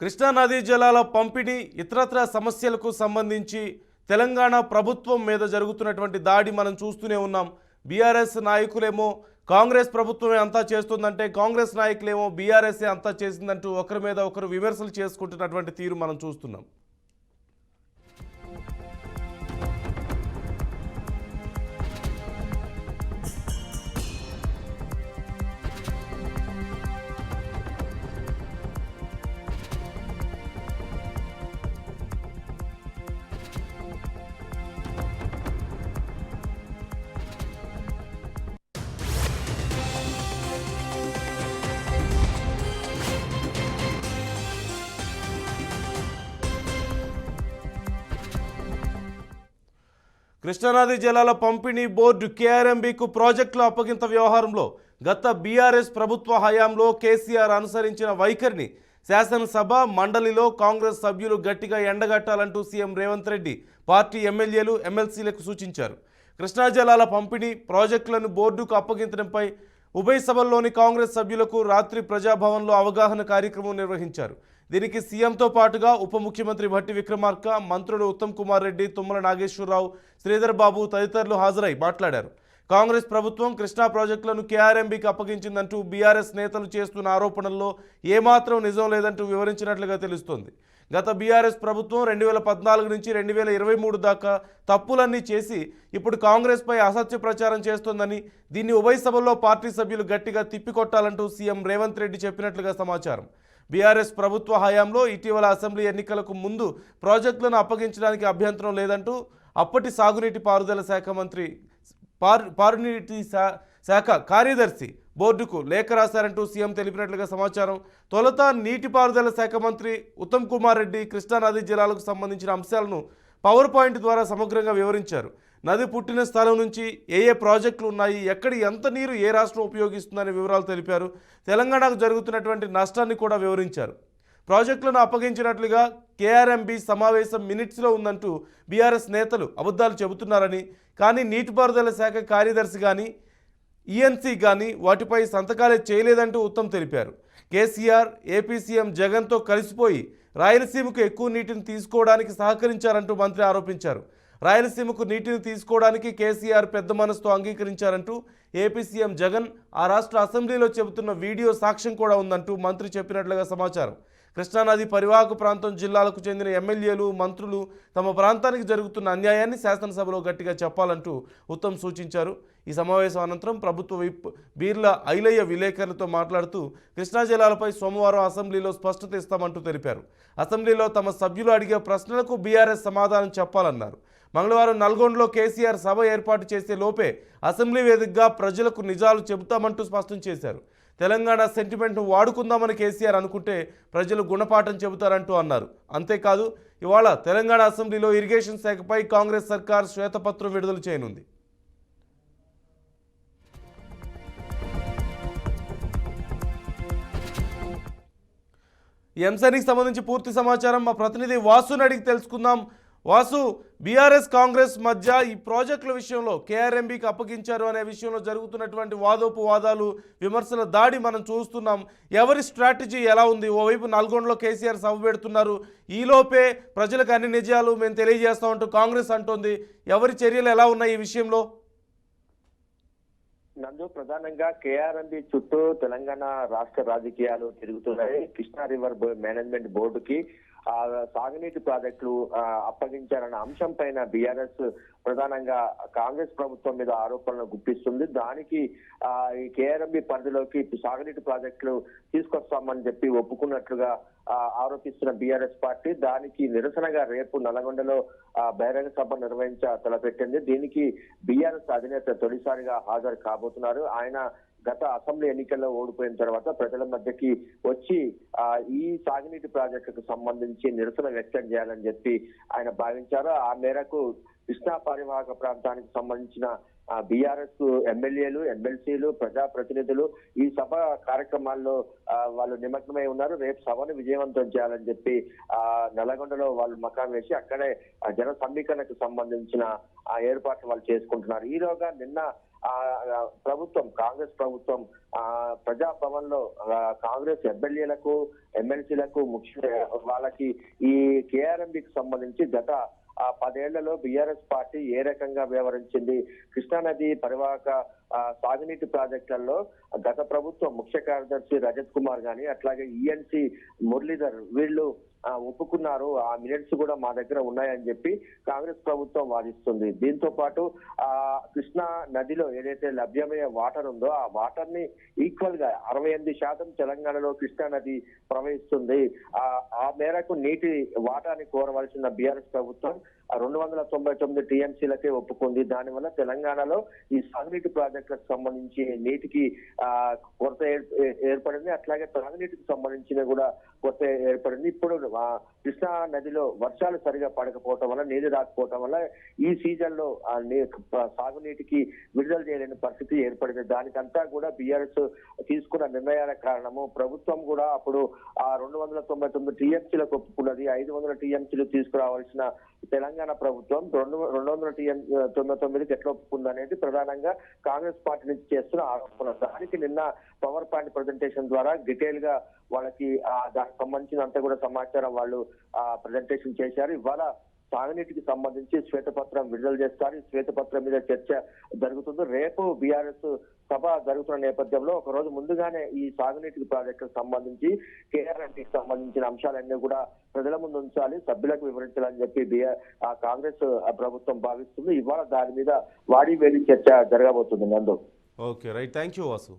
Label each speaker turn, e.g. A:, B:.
A: కృష్ణానదీ జలాల పంపిణీ ఇతరత్ర సమస్యలకు సంబంధించి తెలంగాణ ప్రభుత్వం మీద జరుగుతున్నటువంటి దాడి మనం చూస్తూనే ఉన్నాం. బీఆర్ఎస్ నాయకులేమో కాంగ్రెస్ ప్రభుత్వమే అంతా చేస్తుందంటే కాంగ్రెస్ నాయకులేమో బీఆర్ఎస్ఏ అంతా చేసిందంటూ ఒకరి మీద ఒకరు విమర్శలు చేసుకుంటున్నటువంటి తీరు మనం చూస్తున్నాం. కృష్ణానది జలాల పంపిణీ బోర్డు కేఆర్ఎంబీకు ప్రాజెక్టుల అప్పగింత వ్యవహారంలో గత బీఆర్ఎస్ ప్రభుత్వ హయాంలో కేసీఆర్ అనుసరించిన వైఖరిని శాసనసభ మండలిలో కాంగ్రెస్ సభ్యులు గట్టిగా ఎండగట్టాలంటూ సీఎం రేవంత్ రెడ్డి పార్టీ ఎమ్మెల్యేలు ఎమ్మెల్సీలకు సూచించారు. కృష్ణా జలాల పంపిణీ ప్రాజెక్టులను బోర్డుకు అప్పగించడంపై ఉభయ సభల్లోని కాంగ్రెస్ సభ్యులకు రాత్రి ప్రజాభవన్లో అవగాహన కార్యక్రమం నిర్వహించారు. దీనికి సీఎంతో పాటుగా ఉప ముఖ్యమంత్రి భట్టి విక్రమార్క మంత్రులు ఉత్తమ్ కుమార్ రెడ్డి తుమ్మల నాగేశ్వరరావు శ్రీధర్ బాబు తదితరులు హాజరై మాట్లాడారు. కాంగ్రెస్ ప్రభుత్వం కృష్ణా ప్రాజెక్టులను కేఆర్ఎంబీకి అప్పగించిందంటూ బీఆర్ఎస్ నేతలు చేస్తున్న ఆరోపణల్లో ఏమాత్రం నిజం లేదంటూ వివరించినట్లుగా తెలుస్తోంది. గత బీఆర్ఎస్ ప్రభుత్వం రెండు వేల పద్నాలుగు నుంచి రెండు వేల ఇరవై మూడు దాకా తప్పులన్నీ చేసి ఇప్పుడు కాంగ్రెస్పై అసత్య ప్రచారం చేస్తోందని దీన్ని ఉభయ సభల్లో పార్టీ సభ్యులు గట్టిగా తిప్పికొట్టాలంటూ సీఎం రేవంత్ రెడ్డి చెప్పినట్లుగా సమాచారం. బీఆర్ఎస్ ప్రభుత్వ హయాంలో ఇటీవల అసెంబ్లీ ఎన్నికలకు ముందు ప్రాజెక్టులను అప్పగించడానికి అభ్యంతరం లేదంటూ అప్పటి సాగునీటి పారుదల శాఖ మంత్రి పార్ పారునీటి శా శాఖ కార్యదర్శి బోర్డుకు లేఖ రాశారంటూ సీఎం తెలిపినట్లుగా సమాచారం. తొలుత నీటిపారుదల శాఖ మంత్రి ఉత్తమ్ కుమార్ రెడ్డి కృష్ణానది జిల్లాలకు సంబంధించిన అంశాలను పవర్ పాయింట్ ద్వారా సమగ్రంగా వివరించారు. నది పుట్టిన స్థలం నుంచి ఏ ఏ ప్రాజెక్టులు ఉన్నాయి ఎక్కడి ఎంత నీరు ఏ రాష్ట్రం ఉపయోగిస్తుందనే వివరాలు తెలిపారు. తెలంగాణకు జరుగుతున్నటువంటి నష్టాన్ని కూడా వివరించారు. ప్రాజెక్టులను అప్పగించినట్లుగా కేఆర్ఎంబి సమావేశం మినిట్స్లో ఉందంటూ బీఆర్ఎస్ నేతలు అబద్ధాలు చెబుతున్నారని కానీ నీటిపారుదల శాఖ కార్యదర్శి కానీ ఈఎన్సీ కానీ వాటిపై సంతకాలే చేయలేదంటూ ఉత్తమ్ తెలిపారు. కేసీఆర్ ఏపీ సీఎం జగన్తో కలిసిపోయి రాయలసీమకు ఎక్కువ నీటిని తీసుకోవడానికి సహకరించారంటూ మంత్రి ఆరోపించారు. రాయలసీమకు నీటిని తీసుకోవడానికి కేసీఆర్ పెద్ద మనసుతో అంగీకరించారంటూ ఏపీ సీఎం జగన్ ఆ రాష్ట్ర అసెంబ్లీలో చెబుతున్న వీడియో సాక్ష్యం కూడా ఉందంటూ మంత్రి చెప్పినట్లుగా సమాచారం. కృష్ణానది పరివాహక ప్రాంతం జిల్లాలకు చెందిన ఎమ్మెల్యేలు మంత్రులు తమ ప్రాంతానికి జరుగుతున్న అన్యాయాన్ని శాసనసభలో గట్టిగా చెప్పాలంటూ ఉత్తమ్ సూచించారు. ఈ సమావేశం అనంతరం ప్రభుత్వ విప్ బీర్ల ఐలయ్య విలేకరులతో మాట్లాడుతూ కృష్ణా జలాలపై సోమవారం అసెంబ్లీలో స్పష్టత ఇస్తామంటూ తెలిపారు. అసెంబ్లీలో తమ సభ్యులు అడిగే ప్రశ్నలకు బీఆర్ఎస్ సమాధానం చెప్పాలన్నారు. మంగళవారం నల్గొండలో కేసీఆర్ సభ ఏర్పాటు చేసే లోపే అసెంబ్లీ వేదికగా ప్రజలకు నిజాలు చెబుతామంటూ స్పష్టం చేశారు. తెలంగాణ సెంటిమెంట్ను వాడుకుందామని కేసీఆర్ అనుకుంటే ప్రజలు గుణపాఠం చెబుతారంటూ అన్నారు. అంతేకాదు ఇవాళ తెలంగాణ అసెంబ్లీలో ఇరిగేషన్ శాఖపై కాంగ్రెస్ సర్కార్ శ్వేతపత్రం విడుదల చేయనుంది. ఈ అంశానికి సంబంధించి పూర్తి సమాచారం మా ప్రతినిధి వాసుని అడిగి తెలుసుకుందాం. వాసు బీఆర్ఎస్ కాంగ్రెస్ మధ్య ఈ ప్రాజెక్టుల విషయంలో కేఆర్ఎంబీకి అప్పగించారు అనే విషయంలో జరుగుతున్నటువంటి వాదోపవాదాలు విమర్శల దాడి మనం చూస్తున్నాం. ఎవరి స్ట్రాటజీ ఎలా ఉంది? ఓవైపు నల్గొండలో కేసీఆర్ సభ పెడుతున్నారు. ఈలోపే ప్రజలకు అన్ని నిజాలు మేము తెలియజేస్తామంటూ కాంగ్రెస్ అంటోంది. ఎవరి చర్యలు ఎలా ఉన్నాయి ఈ విషయంలో?
B: నందు ప్రధానంగా కేఆర్ఎంబి చుట్టూ తెలంగాణ రాష్ట్ర రాజకీయాలు తిరుగుతున్నాయి. కృష్ణా రివర్ మేనేజ్మెంట్ బోర్డుకి సాగునీటి ప్రాజెక్టులు ఆ, అప్పగించారన్న అంశం పైన బీఆర్ఎస్ ప్రధానంగా కాంగ్రెస్ ప్రభుత్వం మీద ఆరోపణలు గుప్పిస్తుంది. దానికి ఆ ఈ కేఆర్ఎంబి పరిధిలోకి సాగునీటి ప్రాజెక్టులు తీసుకొస్తామని చెప్పి ఒప్పుకున్నట్లుగా ఆరోపిస్తున్న బీఆర్ఎస్ పార్టీ దానికి నిరసనగా రేపు నల్గొండలో బహిరంగ సభ నిర్వహించ తలపెట్టింది. దీనికి బీఆర్ఎస్ అధినేత తొలిసారిగా హాజరు కాబోతున్నారు. ఆయన గత అసెంబ్లీ ఎన్నికల్లో ఓడిపోయిన తర్వాత ప్రజల మధ్యకి వచ్చి ఆ ఈ సాగునీటి ప్రాజెక్టుకు సంబంధించి నిరసన వ్యక్తం చేయాలని చెప్పి ఆయన భావించారు. ఆ మేరకు కృష్ణా పరివాహక ప్రాంతానికి సంబంధించిన బీఆర్ఎస్ ఎమ్మెల్యేలు ఎమ్మెల్సీలు ప్రజాప్రతినిధులు ఈ సభ కార్యక్రమాల్లో వాళ్ళు నిమగ్నమై ఉన్నారు. రేపు సభను విజయవంతం చేయాలని చెప్పి ఆ నల్లగొండలో వాళ్ళు మకాం వేసి అక్కడే జన సమీకరణకు సంబంధించిన ఆ ఏర్పాట్లు వాళ్ళు చేసుకుంటున్నారు. ఈలోగా నిన్న ప్రభుత్వం కాంగ్రెస్ ప్రభుత్వం ఆ ప్రజాభవన్లో కాంగ్రెస్ ఎమ్మెల్యేలకు ఎమ్మెల్సీలకు ముఖ్య వాళ్ళకి ఈ కేఆర్ఎంబికి సంబంధించి గత ఆ పదేళ్ళలో బీఆర్ఎస్ పార్టీ ఏ రకంగా వ్యవహరించింది? కృష్ణానది పరివాహక సాగునీటి ప్రాజెక్టులలో గత ప్రభుత్వం ముఖ్య కార్యదర్శి రజత్ కుమార్ గాని అట్లాగే ఈఎన్సి మురళీధర్ వీళ్ళు ఒప్పుకున్నారు. ఆ మినిట్స్ కూడా మా దగ్గర ఉన్నాయని చెప్పి కాంగ్రెస్ ప్రభుత్వం వాదిస్తుంది. దీంతో పాటు ఆ కృష్ణా నదిలో ఏదైతే లభ్యమయ్యే వాటర్ ఉందో ఆ వాటర్ని ఈక్వల్గా అరవై ఎనిమిది శాతం తెలంగాణలో కృష్ణా నది ప్రవహిస్తుంది. ఆ ఆ మేరకు నీటి వాటాని కోరవలసిన బీఆర్ఎస్ ప్రభుత్వం రెండు వందల తొంభై తొమ్మిది టీఎంసీలకే ఒప్పుకుంది. దానివల్ల తెలంగాణలో ఈ సాగునీటి ప్రాజెక్ట్ ప్రాజెక్టులకు సంబంధించి నీటికి ఆ కొరత ఏర్పడింది. అట్లాగే త్రాగునీటికి సంబంధించిన కూడా కొరత ఏర్పడింది. ఇప్పుడు కృష్ణా నదిలో వర్షాలు సరిగా పడకపోవటం వల్ల నీరు రాకపోవటం వల్ల ఈ సీజన్లో సాగునీటికి విడుదల చేయలేని పరిస్థితి ఏర్పడింది. దానికంతా కూడా బీఆర్ఎస్ తీసుకున్న నిర్ణయాల కారణము ప్రభుత్వం కూడా అప్పుడు ఆ రెండు వందల తొంభై తొమ్మిది టీఎంసీలకు ఒప్పుకున్నది ఐదు వందల టీఎంసీలు తీసుకురావాల్సిన తెలంగాణ ప్రభుత్వం రెండు రెండు వందల టీఎం తొంభై తొమ్మిదికి ఎట్లా ఒప్పుకుంది అనేది ప్రధానంగా కాంగ్రెస్ పార్టీ నుంచి చేస్తున్న ఆరోపణ దానికి నిన్న పవర్ పాయింట్ ప్రజెంటేషన్ ద్వారా డీటెయిల్గా వాళ్ళకి దానికి సంబంధించినంత కూడా సమాచారం వాళ్ళు ఆ ప్రజెంటేషన్ చేశారు. ఇవాళ సాగునీటికి సంబంధించి శ్వేతపత్రం విడుదల చేస్తారు. ఈ శ్వేతపత్రం మీద చర్చ జరుగుతుంది. రేపు బీఆర్ఎస్ సభ జరుగుతున్న నేపథ్యంలో ఒక రోజు ముందుగానే ఈ సాగునీటికి ప్రాజెక్టుకు సంబంధించి కేఆర్ఎంటీకి సంబంధించిన అంశాలన్నీ కూడా ప్రజల ముందు ఉంచాలి. సభ్యులకు వివరించాలని చెప్పి బిఆర్ ఆ కాంగ్రెస్ ప్రభుత్వం భావిస్తుంది. ఇవాళ దాని మీద వాడి వేడి చర్చ జరగబోతుంది Nandu.
A: Okay. Right. Thank you Vasu.